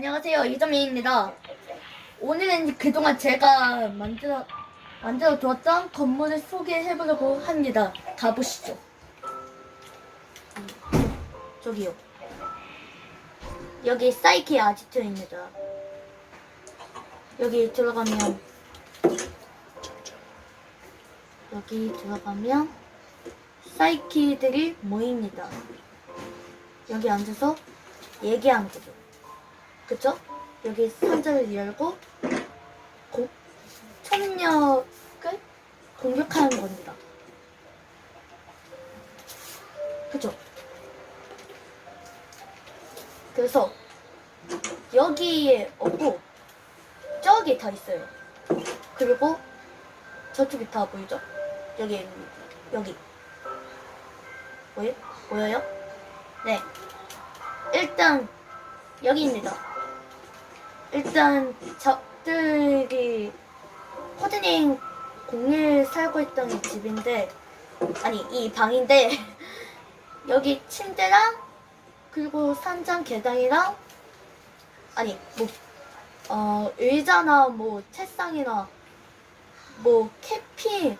안녕하세요 이점희입니다. 오늘은 그동안 제가 만들어 만들어 두었던 건물을 소개해 보려고 합니다. 가보시죠. 저기요. 여기 사이키 아지트입니다. 여기 들어가면 여기 들어가면 사이키들이 모입니다. 여기 앉아서 얘기하는 거죠. 그쵸? 여기 상자를 열고 고, 총력을 공격하는 겁니다. 그쵸? 그래서 여기에 없고 저기 다 있어요. 그리고 저쪽에 다 보이죠? 여기 여기 보여? 보여요? 네. 일단 여기입니다. 일단 적들이 코드닝 01 살고 있던 이 집인데 아니 이 방인데 여기 침대랑 그리고 산장 계단이랑 아니 뭐 어, 의자나 뭐 책상이나 뭐 캐피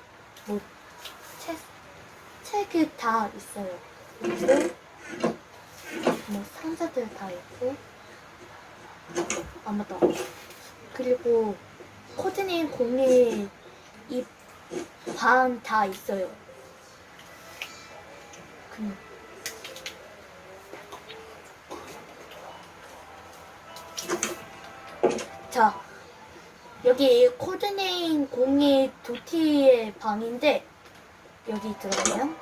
뭐 책, 책이 다 있어요. 뭐 상자들 다 있고 아 맞다. 그리고 코드님 공이 이방 다 있어요. 그 자, 여기 코드네임 공이 도티의 방인데 여기 들어가면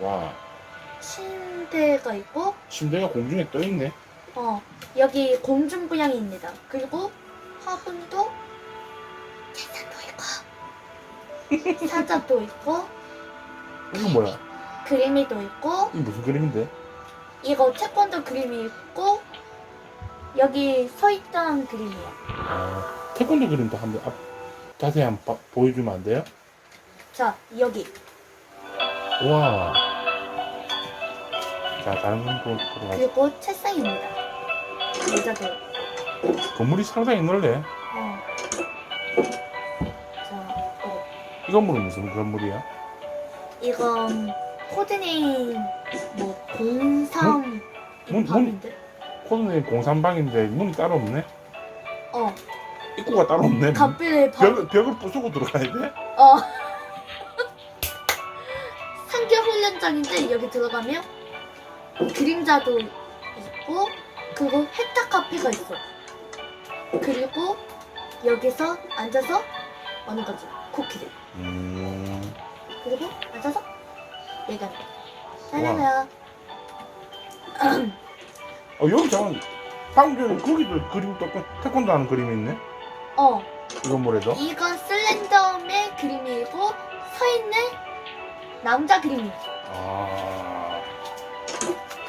와, 침대가 있고 침대가 공중에 떠 있네. 어, 여기 공중부양입니다. 그리고 화분도 계산도 있고 사자도 있고 이거 뭐야? 그림이도 있고 이게 무슨 그림인데? 이거 태권도 그림이 있고 여기 서 있던 그림이에요. 아, 태권도 그림도 한번 앞, 자세히 한번 봐- 보여주면 안 돼요? 자, 여기 와. 자, 다른 건 또, 들어가서. 그리고 책상입니다. 의자도 건물이 상당히 넓네. 어. 자, 어. 이 건물은 무슨 건물이야? 이건 코드네임 뭐03 문- 문- 방인데 코드네 공산방인데 문이 따로 없네? 어 입구가 따로 없네. 갑빌 방 벽, 벽을 부수고 들어가야 돼? 어. 상계 훈련장인데 여기 들어가면 그림자도 있고 그리고 혜타 카페가 있어. 그리고 여기서 앉아서 먹는 거지 쿠키를. 음. 그리고 앉아서 얘기하는 거. 짜자자. 어, 여기 잠깐, 방금 전에 거기도 그림 똑같, 태권도 하는 그림이 있네? 어 이 건물에도? 이건 슬렌더맨 그림이고 서 있는 남자 그림이. 아.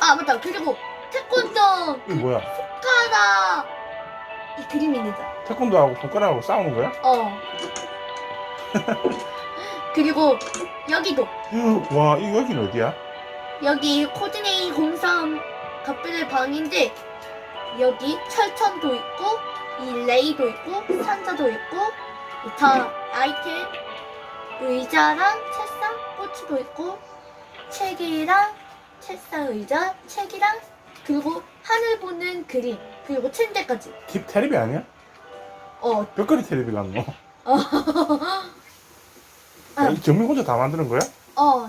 아 맞다. 그리고 태권도 이게 뭐야? 손가락 이 그림입니다. 태권도하고 손가락하고 싸우는 거야? 어. 그리고 여기도 와, 이 여기는 어디야? 여기 코드네이 03 갑부의 방인데 여기 철천도 있고 이 레이도 있고 상자도 있고 이다 아이템 의자랑 책상 꼬치도 있고 책이랑 책상 의자 책이랑 그리고 하늘 보는 그림 그리고 침대까지 팁 테레비 아니야? 어 벽걸이 테레비 같노? 어. 야, 이 정민 혼자 다 만드는 거야? 어,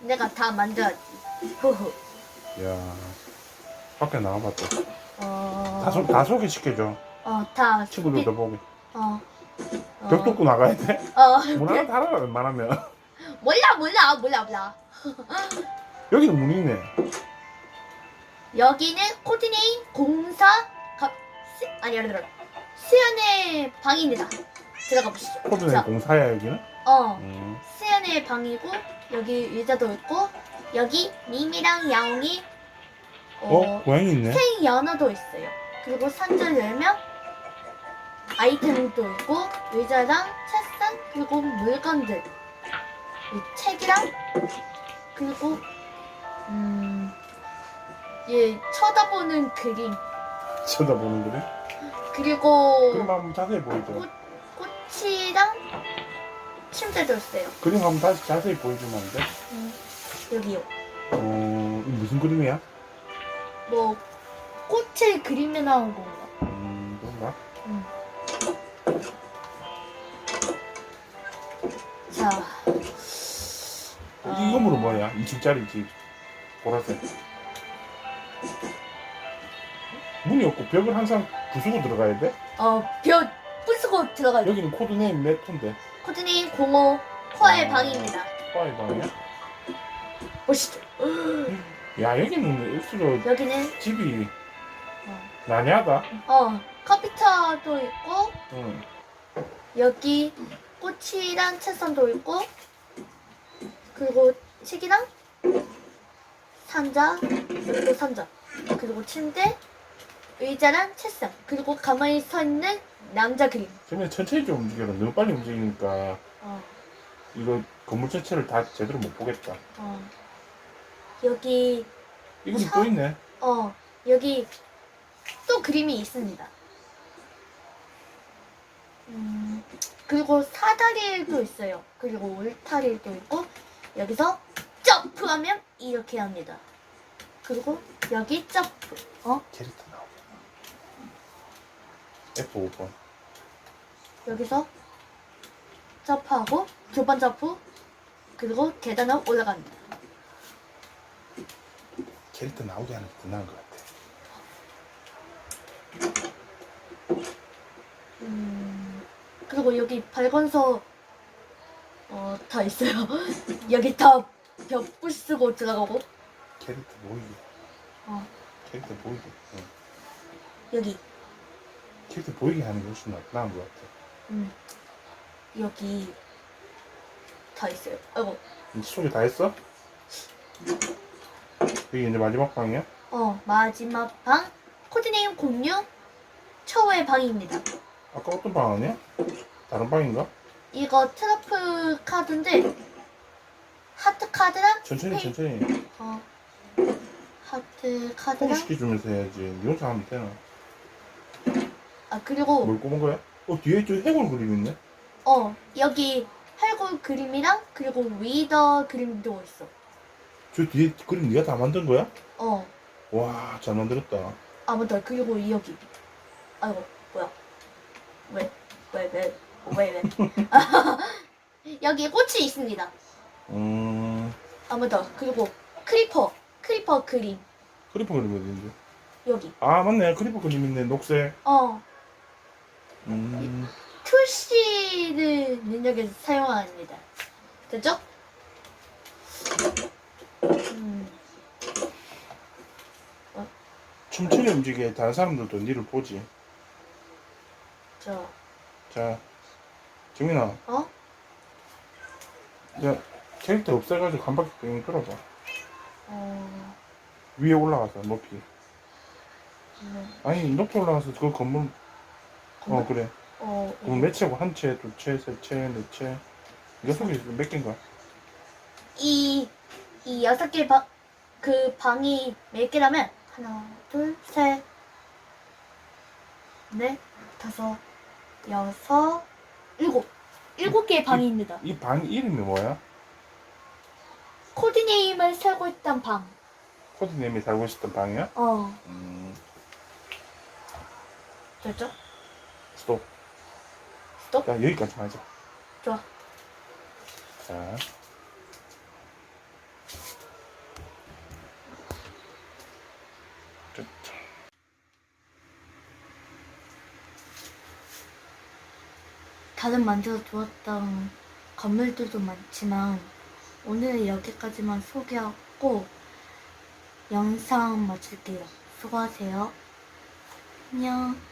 내가 다 만들었지. 후후. 이야, 밖에 나와봐 또. 어, 다, 소, 다 소개시켜줘. 어, 다. 친구들도 보게. 어. 어. 벽 뚫고 나가야 돼? 어. 문 하나 달아, 웬만하면. 몰라, 몰라, 몰라, 몰라. 여기는 문이 있네. 여기는 코디네임 공사 갑, 수, 아니, 아니, 아니. 수연의 방입니다. 들어가 보시죠. 코드네 자, 공사야, 여기는? 어, 음. 수연의 방이고, 여기 의자도 있고, 여기 미미랑 야옹이, 어? 고양이 있네? 생 연어도 있어요. 그리고 상자를 열면 아이템도 있고 의자랑 책상 그리고 물건들 이 책이랑 그리고 음 예 쳐다보는 그림 쳐다보는 거래? 그리고 그림 한번 자세히 보여줘. 꽃, 꽃이랑 침대도 있어요. 그림 한번 다시 자세히 보여주면 안 돼? 음, 여기요. 어, 이거 무슨 그림이야? 뭐 꽃의 그림에 나온 건가? 음, 그런가? 음. 자, 아. 이 건물은 뭐야? 2층짜리 집. 보라색. 문이 없고 벽을 항상 부수고 들어가야 돼? 어, 벽 부수고 들어가요. 여기는 코드네임 몇 톤데? 코드님 05 코아의 어. 방입니다. 파이 방이야? 보시죠. 야, 여기는 일수로 여기는 집이 어, 난해하다. 어 컴퓨터도 있고 응. 여기 꽃이랑 책상도 있고 그리고 책이랑 상자 그리고 상자 그리고 침대 의자랑 책상 그리고 가만히 서 있는 남자 그림 그러면 천천히 좀 움직여라. 너무 빨리 움직이니까 어, 이거 건물 전체를 다 제대로 못 보겠다. 어. 여기 이거는 차? 또 있네. 어 여기 또 그림이 있습니다 음, 그리고 사다리도 있어요 그리고 울타리도 있고 여기서 점프하면 이렇게 합니다 그리고 여기 점프 어 캐릭터 나오네. F5번. 여기서 점프하고 두 번 점프 그리고 계단을 올라갑니다 캐릭터 나오게 하는 게더 나은 것 같아. 음, 그리고 여기 발건서 어, 다 있어요 여기 다 벽 부수고 들어가고 캐릭터 보이게. 어, 캐릭터 보이게. 응. 여기 캐릭터 보이게 하는 게 훨씬 나- 나은 것 같아. 음, 여기 다 있어요 아이고 이제 소개 다 했어? 여기 이제 마지막 방이야? 어 마지막 방 코드네임 06 초의 방입니다 아까 어떤 방 아니야? 다른 방인가? 이거 트러플 카드인데 하트 카드랑 천천히 페이- 천천히. 어. 하트 카드랑 소개시켜주면서 해야지. 니 혼자 하면 되나? 아 그리고 뭘 꼽은 거야? 어 뒤에 저 해골 그림 있네? 어 여기 활골 그림이랑 그리고 위더 그림도 있어. 저 뒤에 그림 네가 다 만든 거야? 어. 와 잘 만들었다. 아무튼 그리고 여기. 아이고 뭐야? 왜 왜 왜 왜 왜? 여기 꽃이 있습니다 음... 아무튼 그리고 크리퍼 크리퍼 그림. 크리퍼 그림 어딘지 여기. 아 맞네. 크리퍼 그림 있네. 녹색. 어. 음... 투시를 능력을 사용합니다. 됐죠? 음, 천천히 움직여 다른 사람들도 니를 보지. 저 자 정민아. 어? 야 캐릭터 없애가지고 한 바퀴 뺑 돌아봐 어, 위에 올라가서 높이 음, 아니 높이 올라가서 그 건물 어 그래 어, 그럼 몇 채고 한 채, 두 채, 세 채, 네 채. 여섯 개, 몇 개인가? 이, 이 여섯 개 방, 그 방이 몇 개라면, 하나, 둘, 셋, 넷, 다섯, 여섯, 일곱. 일곱 개의 방입니다. 이 방 이름이 뭐야? 코디네임을 세고 있던 방. 코디님이 살고 있었던 방이야? 어, 음, 됐죠? 스톱. 스톱? 야, 여기까지 하자. 좋아. 자. 됐다. 다른 만들어 두었던 건물들도 많지만, 오늘은 여기까지만 소개하고, 영상 마칠게요. 수고하세요. 안녕.